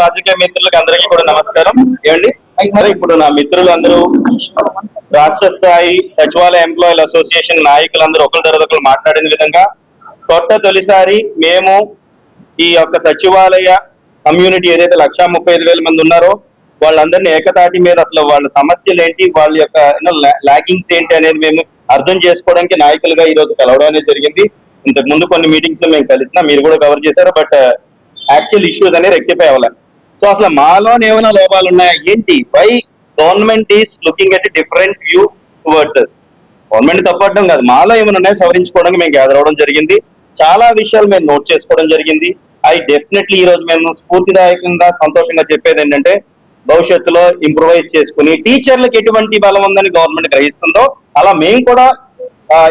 పాత్రికేయ మిత్రులకు అందరికీ కూడా నమస్కారం. ఏమండి? మరి ఇప్పుడు నా మిత్రులు అందరూ రాష్ట్ర స్థాయి సచివాలయ ఎంప్లాయీల అసోసియేషన్ నాయకులందరూ ఒకరి తర్వాత ఒకరు మాట్లాడిన విధంగా కొత్త తొలిసారి మేము ఈ యొక్క సచివాలయ కమ్యూనిటీ ఏదైతే లక్షా ముప్పై ఐదు వేల మంది ఉన్నారో వాళ్ళందరినీ ఏకతాటి మీద అసలు వాళ్ళ సమస్యలు ఏంటి వాళ్ళ యొక్క లాకింగ్స్ ఏంటి అనేది మేము అర్థం చేసుకోవడానికి నాయకులుగా ఈ రోజు కలవడం అనేది జరిగింది. ఇంతకు ముందు కొన్ని మీటింగ్స్లో మేము కలిసిన మీరు కూడా కవర్ చేశారు బట్ యాక్చువల్ ఇష్యూస్ అనేవి రెక్టిఫై అవ్వాలి. సో అసలు మాలోనే ఏమైనా లోపాలు ఉన్నాయా? ఏంటి? Why government is looking at different view towards us government తప్పడం కాదు. మాలో ఏమైనా ఉన్నాయో? సవరించుకోవడానికి మేము గ్యాదర్ అవడం జరిగింది. చాలా విషయాలు మేము నోట్ చేసుకోవడం జరిగింది. అవి డెఫినెట్లీ ఈ రోజు మేము స్ఫూర్తిదాయకంగా సంతోషంగా చెప్పేది ఏంటంటే భవిష్యత్తులో ఇంప్రూవైజ్ చేసుకుని టీచర్లకు ఎటువంటి బలం ఉందని గవర్నమెంట్ గ్రహిస్తుందో అలా మేము కూడా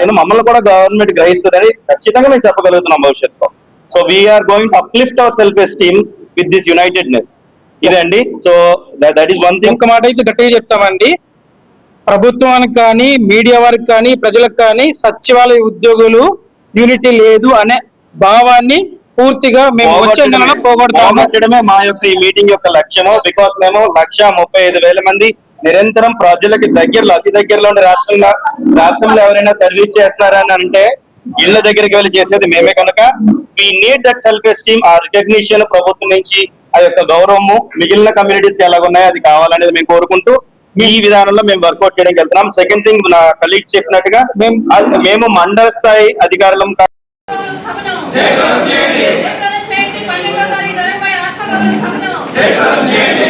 యూనో మమ్మల్ని కూడా గవర్నమెంట్ గ్రహిస్తుందని ఖచ్చితంగా మేము చెప్పగలుగుతున్నాం భవిష్యత్తులో. So we're going to uplift our self esteem with this unitedness ఇదండి. So that is one thing ఇంకొక మాట అయితే గట్టిగా చెప్తామండి. ప్రభుత్వానికి కానీ మీడియా వారికి కానీ ప్రజలకు కానీ సచివాలయ ఉద్యోగులు యూనిటీ లేదు అనే భావాన్ని పూర్తిగా మేము వచ్చే నెలలో పోగొడతాము. మా యొక్క ఈ మీటింగ్ యొక్క లక్ష్యము. బికాస్ మేము లక్ష ముప్పై ఐదు వేల మంది నిరంతరం ప్రజలకి దగ్గరలో అతి దగ్గరలో ఉండే రాష్ట్రంగా రాష్ట్రంలో ఎవరైనా సర్వీస్ చేస్తున్నారని అంటే ఇళ్ళ దగ్గరికి వెళ్ళి చేసేది మేమే కనుక. We need that self esteem ఆ రికగ్నిషన్ ప్రభుత్వం నుంచి ఆ యొక్క గౌరవము మిగిలిన కమ్యూనిటీస్కి ఎలాగున్నాయో అది కావాలనేది మేము కోరుకుంటూ ఈ విధానంలో మేము వర్కౌట్ చేయడానికి వెళ్తున్నాం. సెకండ్ థింగ్ నా కలీగ్స్ చెప్పినట్టుగా మేము మేము మండల స్థాయి అధికారులం చేయండి